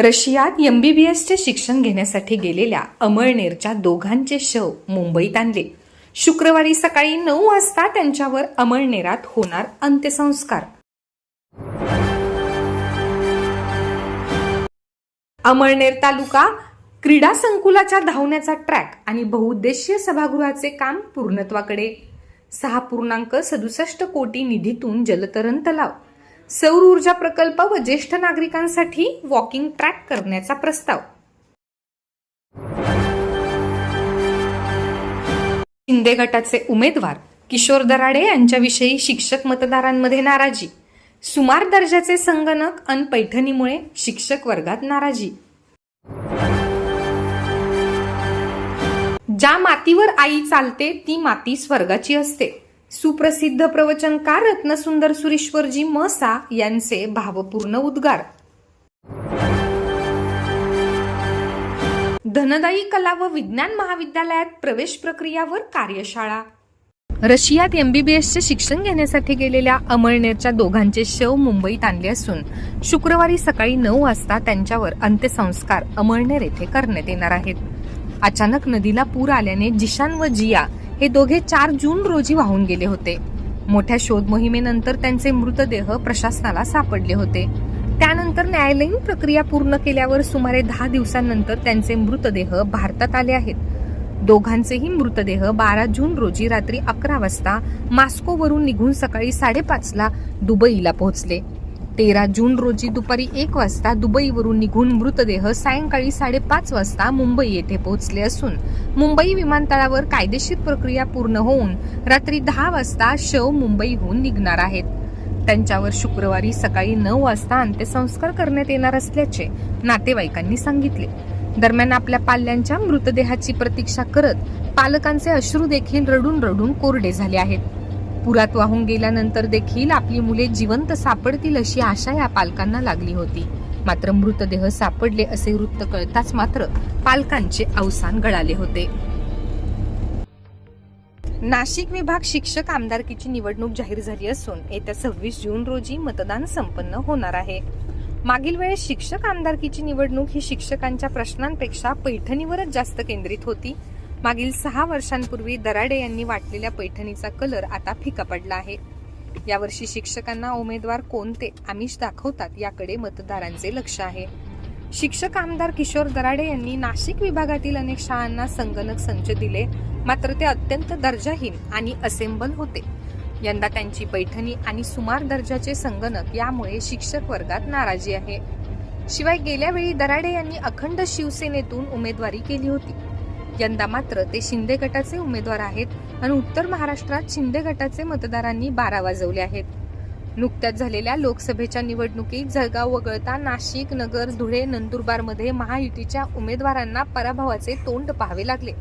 रशियात एमबीबीएसचे शिक्षण घेण्यासाठी गेलेल्या अमळनेरच्या दोघांचे शव मुंबईत आणले. शुक्रवारी सकाळी नऊ वाजता त्यांच्यावर अमळनेरात होणार अंत्यसंस्कार. अमळनेर तालुका क्रीडा संकुलाच्या धावण्याचा ट्रॅक आणि बहुउद्देशीय सभागृहाचे काम पूर्णत्वाकडे. सहा पूर्णांक सदुसष्ट कोटी निधीतून जलतरण तलाव. सौर ऊर्जा प्रकल्प व ज्येष्ठ नागरिकांसाठी वॉकिंग ट्रॅक करण्याचा प्रस्ताव. शिंदे गटाचे उमेदवार किशोर दराडे यांच्याविषयी शिक्षक मतदारांमध्ये नाराजी. सुमार दर्जाचे संगणक अन पैठणीमुळे शिक्षक वर्गात नाराजी. ज्या मातीवर आई चालते ती माती स्वर्गाची असते. सुप्रसिद्ध प्रवचनकार रत्नसुंदर सुरेश्वरजी मसा यांचे भावपूर्ण उद्गार. धनदायी कला व विज्ञान महाविद्यालयात प्रवेश प्रक्रियावर कार्यशाळा. रशियात एमबीबीएसचे शिक्षण घेण्यासाठी गेलेल्या अमळनेरच्या दोघांचे शव मुंबईत आणले असून शुक्रवारी सकाळी नऊ वाजता त्यांच्यावर अंत्यसंस्कार अमळनेर येथे करण्यात येणार आहेत. अचानक नदीला पूर आल्याने जिशान व जिया हे दोघे चार जून रोजी वाहून गेले होते. मोठ्या शोध मोहिमेनंतर त्यांचे मृतदेह प्रशासनाला सापडले होते. त्यानंतर न्यायालयीन प्रक्रिया पूर्ण केल्यावर सुमारे दहा दिवसांनंतर त्यांचे मृतदेह भारतात आले आहेत. दोघांचेही मृतदेह बारा जून रोजी रात्री अकरा वाजता मास्कोवरून निघून सकाळी साडेपाचला दुबईला पोहोचले. तेरा जून रोजी दुपारी एक वाजता दुबईवरून निघून मृतदेह सायंकाळी साडेपाच वाजता मुंबई येथे पोहोचले असून मुंबई विमानतळावर कायदेशीर प्रक्रिया पूर्ण होऊन रात्री दहा वाजता शव मुंबईहून निघणार आहेत. त्यांच्यावर शुक्रवारी सकाळी नऊ वाजता अंत्यसंस्कार करण्यात येणार असल्याचे नातेवाईकांनी सांगितले. दरम्यान आपल्या पाल्यांच्या मृतदेहाची प्रतीक्षा करत पालकांचे अश्रू देखील रडून रडून कोरडे झाले आहेत. पुरात वाहून गेल्यानंतर देखील आपली मुले जिवंत सापडतील अशी आशा या पालकांना लागली होती. मात्र मृतदेह सापडले असे वृत्त कळताच मात्र पालकांचे अवसान गळाले होते. नाशिक विभाग शिक्षक आमदारकीची निवडणूक जाहीर झाली असून येत्या सव्वीस जून रोजी मतदान संपन्न होणार आहे. मागील वेळेस शिक्षक आमदारकीची निवडणूक ही शिक्षकांच्या प्रश्नांपेक्षा पैठणीवरच जास्त केंद्रित होती. मागील सहा वर्षांपूर्वी दराडे यांनी वाटलेल्या पैठणीचा कलर आता फिका पडला आहे. यावर्षी शिक्षकांना उमेदवार कोणते आमिष दाखवतात याकडे मतदारांचे लक्ष आहे. शिक्षक आमदार किशोर दराडे यांनी नाशिक विभागातील अनेक शाळांना संगणक संच दिले मात्र ते अत्यंत दर्जाहीन आणि असेंबल होते. यंदा त्यांची पैठणी आणि सुमार दर्जाचे संगणक यामुळे शिक्षक वर्गात नाराजी आहे. शिवाय गेल्या वेळी दराडे यांनी अखंड शिवसेनेतून उमेदवारी केली होती. यंदा मात्र ते शिंदे गटाचे उमेदवार आहेत आणि उत्तर महाराष्ट्रात शिंदे गटाचे मतदारांनी बारा वाजवले आहेत. नुकत्याच झालेल्या लोकसभेच्या निवडणुकीत जळगाव वगळता नाशिक नगर धुळे नंदुरबारमध्ये महायुतीच्या उमेदवारांना पराभवाचे तोंड पाहावे लागले.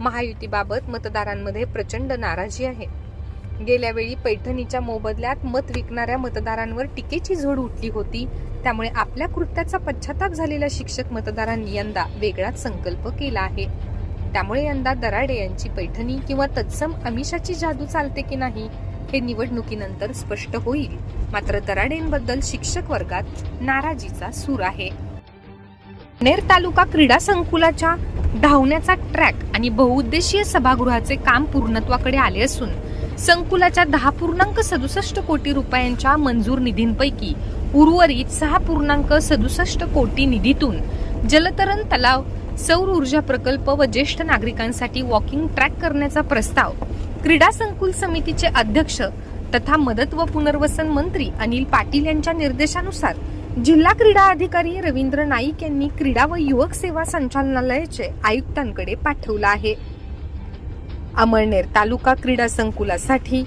महायुतीबाबत मतदारांमध्ये प्रचंड नाराजी आहे. गेल्या वेळी पैठणीच्या मोबदल्यात मत विकणाऱ्या मतदारांवर टीकेची झोड उठली होती. त्यामुळे आपल्या कृत्याचा पश्चाताप झालेल्या शिक्षक मतदारांनी यंदा वेगळाच संकल्प केला आहे. त्यामुळे यंदा दराडे यांची पैठणी किंवा तत्सम अमिषाची जादू चालते की नाही हे निवडणुकीनंतर स्पष्ट होईल. मात्र दराडेंबद्दल शिक्षक वर्गात नाराजीचा सूर आहे. नेर तालुका क्रीडा संकुलाच्या धावण्याचा ट्रॅक आणि बहुउद्देशीय सभागृहाचे काम पूर्णत्वाकडे आले असून संकुलाच्या दहा पूर्णांक सदुसष्ट कोटी रुपयांच्या मंजूर निधींपैकी उर्वरित सहा पूर्णांक सदुसष्ट कोटी निधीतून जलतरण तलाव सौर ऊर्जा प्रकल्प व ज्येष्ठ नागरिकांसाठी वॉकिंग ट्रॅक करण्याचा प्रस्ताव. क्रीडा संकुल समितीचे अध्यक्ष तथा मदत व पुनर्वसन मंत्री अनिल पाटील यांच्या निर्देशानुसार जिल्हा क्रीडा अधिकारी रवींद्र नाईक यांनी क्रीडा व युवक सेवा संचालनालयाचे आयुक्तांकडे पाठवलं आहे. अमळनेर तालुका क्रीडा संकुलासाठी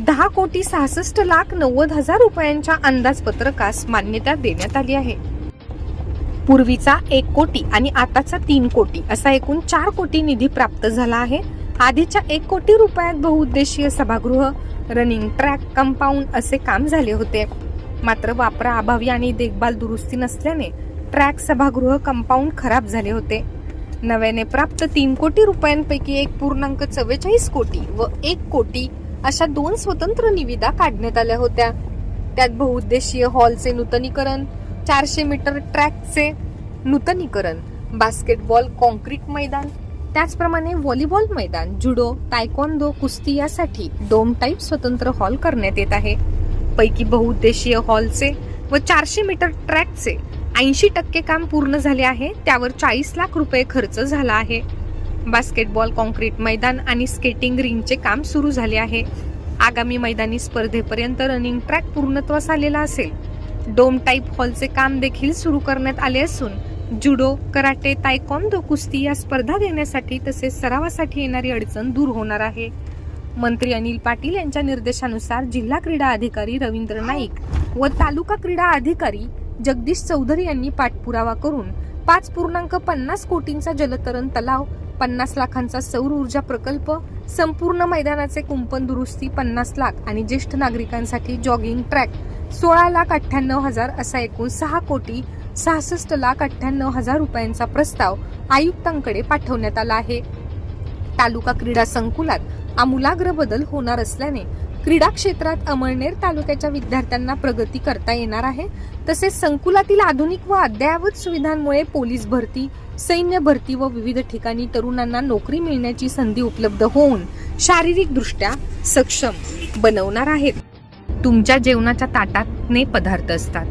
दहा कोटी सहासष्ट लाख नव्वद हजार रुपयांच्या अंदाजपत्रकास मान्यता देण्यात आली आहे. पूर्वीचा एक कोटी आणि आताचा तीन कोटी असा एकूण चार कोटी निधी प्राप्त झाला आहे. आधीच्या एक कोटी रुपयात बहुउद्देशीय सभागृह रनिंग ट्रॅक कंपाऊंड असे काम झाले होते. मात्र वापराअभावी आणि देखभाल दुरुस्ती नसल्याने ट्रॅक सभागृह कंपाऊंड खराब झाले होते. नव्याने प्राप्त तीन कोटी रुपयांपैकी एक पूर्णांक चव्वेचाळीस कोटी व एक कोटी अशा दोन स्वतंत्र निविदा काढण्यात आल्या होत्या. त्यात बहुउद्देशीय हॉलचे नूतनीकरण चारशे मीटर ट्रॅकचे नूतनीकरण बास्केटबॉल कॉन्क्रीट मैदान त्याचप्रमाणे व्हॉलीबॉल मैदान जुडो तायकोंदो कुस्ती यासाठी डोम टाईप स्वतंत्र हॉल करण्यात येत आहे. पैकी बहुउद्देशीय हॉलचे व चारशे मीटर ट्रॅकचे ऐंशी टक्के काम पूर्ण झाले आहे त्यावर चाळीस लाख रुपये खर्च झाला आहे. बास्केटबॉल कॉन्क्रीट मैदान आणि स्केटिंग रिंगचे काम सुरू झाले आहे. आगामी मैदानी स्पर्धेपर्यंत रनिंग ट्रॅक पूर्णत्वास आलेला असेल. डोम टाईप हॉलचे काम देखील सुरू करण्यात आले असून जुडो कराटे तायकॉन्दो कुस्ती या स्पर्धा देण्यासाठी तसेच सरावासाठी येणारी अडचण दूर होणार आहे. मंत्री अनिल पाटील यांच्या निर्देशानुसार जिल्हा क्रीडा अधिकारी रवींद्र नाईक व तालुका क्रीडा अधिकारी जगदीश चौधरी यांनी पाठपुरावा करून पाच पूर्णांक पन्नास कोटींचा जलतरण तलाव पन्नास लाखांचा सौर ऊर्जा प्रकल्प संपूर्ण मैदानाचे कुंपण दुरुस्ती पन्नास लाख आणि ज्येष्ठ नागरिकांसाठी जॉगिंग ट्रॅक सोळा लाख अठ्ठ्याण्णव हजार असा एकूण सहा कोटी सहासष्ट लाख अठ्ठ्याण्णव हजार रुपयांचा प्रस्ताव आयुक्तांकडे पाठवण्यात आला आहे. तालुका क्रीडा संकुलात आमूलाग्र बदल होणार असल्याने क्रीडा क्षेत्रात अमळनेर तालुक्याच्या विद्यार्थ्यांना प्रगती करता येणार आहे. तसेच संकुलातील आधुनिक व अद्ययावत सुविधांमुळे पोलीस भरती सैन्य भरती व विविध ठिकाणी तरुणांना नोकरी मिळण्याची संधी उपलब्ध होऊन शारीरिकदृष्ट्या सक्षम बनवणार आहेत. तुमच्या जेवणाच्या ताटातने पदार्थ असतात.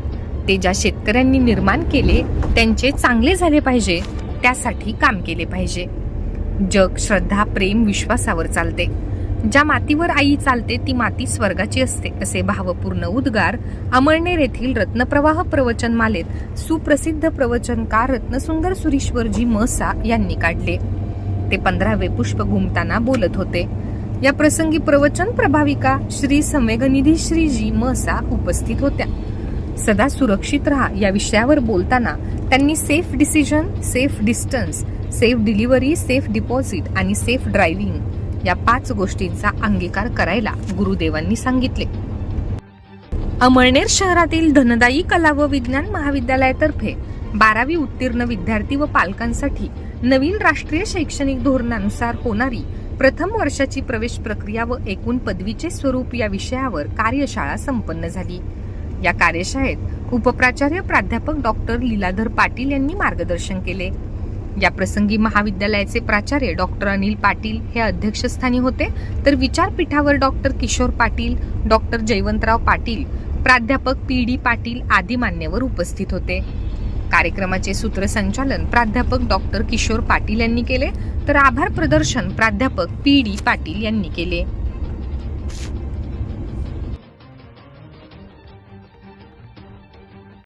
ते ज्या शेतकऱ्यांनी निर्माण केले त्यांचे चांगले झाले पाहिजे त्यासाठी काम केले पाहिजे. जग श्रद्धा प्रेम विश्वासावर चालते. ज्या मातीवर आई चालते ती माती स्वर्गाची असते असे भावपूर्ण उद्गार अमळनेर येथील रत्नप्रवाह प्रवचन मालेत सुप्रसिद्ध प्रवचनकार रत्नसुंदर सुरीश्वरजी मसा यांनी काढले. ते पंधरावे पुष्प घुमताना बोलत होते. या प्रसंगी प्रवचन प्रभाविका श्री समेगनिधी श्रीजी मसा उपस्थित होत्या. सदा सुरक्षित राहा या विषयावर बोलताना त्यांनी safe decision safe distance safe delivery safe deposit आणि सेफ ड्रायव्हिंग या पाच गोष्टींचा अंगीकार करायला गुरुदेवांनी सांगितले. अमळनेर शहरातील धनदायी कला व विज्ञान महाविद्यालयातर्फे बारावी उत्तीर्ण विद्यार्थी व पालकांसाठी नवीन राष्ट्रीय शैक्षणिक धोरणानुसार होणारी प्रथम वर्षाची प्रवेश प्रक्रिया व एकूण पदवीचे स्वरूप या विषयावर कार्यशाळा संपन्न झाली. या कार्यशाळेत उपप्राचार्य प्राध्यापक डॉक्टर लीलाधर पाटील यांनी मार्गदर्शन केले. या प्रसंगी महाविद्यालयाचे प्राचार्य डॉक्टर अनिल पाटील हे अध्यक्षस्थानी होते. तर विचारपीठावर डॉक्टर किशोर पाटील डॉक्टर जयवंतराव पाटील प्राध्यापक पी डी पाटील आदी मान्यवर उपस्थित होते. कार्यक्रमाचे सूत्रसंचालन प्राध्यापक डॉक्टर किशोर पाटील यांनी केले. तर आभार प्रदर्शन प्राध्यापक पी डी पाटील यांनी केले.